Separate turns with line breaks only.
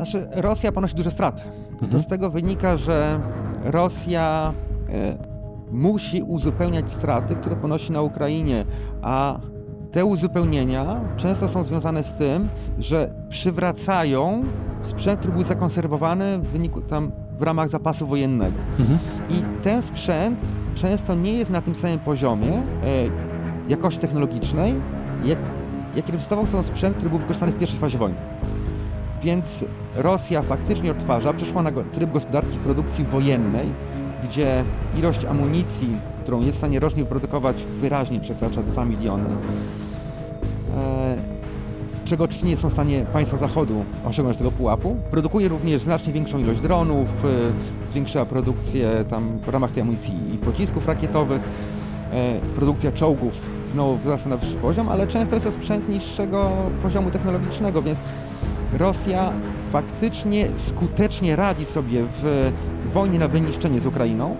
Znaczy, Rosja ponosi duże straty.
Mhm.
To z tego wynika, że Rosja e, musi uzupełniać straty, które ponosi na Ukrainie, a te uzupełnienia często są związane z tym, że przywracają sprzęt, który był zakonserwowany w wyniku tam w ramach zapasu wojennego.
Mhm.
I ten sprzęt często nie jest na tym samym poziomie e, jakości technologicznej, jak, jaki reprezentował są sprzęt, który był wykorzystany w pierwszej fazie wojny. Więc Rosja faktycznie odtwarza, przeszła na tryb gospodarki produkcji wojennej, gdzie ilość amunicji, którą jest w stanie rocznie wyprodukować, wyraźnie przekracza 2 miliony. E, czego oczywiście nie są w stanie państwa Zachodu osiągnąć tego pułapu. Produkuje również znacznie większą ilość dronów, e, zwiększyła produkcję tam w ramach tej amunicji i pocisków rakietowych. E, Produkcja czołgów znowu wzrasta na wyższy poziom, ale często jest to sprzęt niższego poziomu technologicznego, więc Rosja faktycznie skutecznie radzi sobie w wojnie na wyniszczenie z Ukrainą.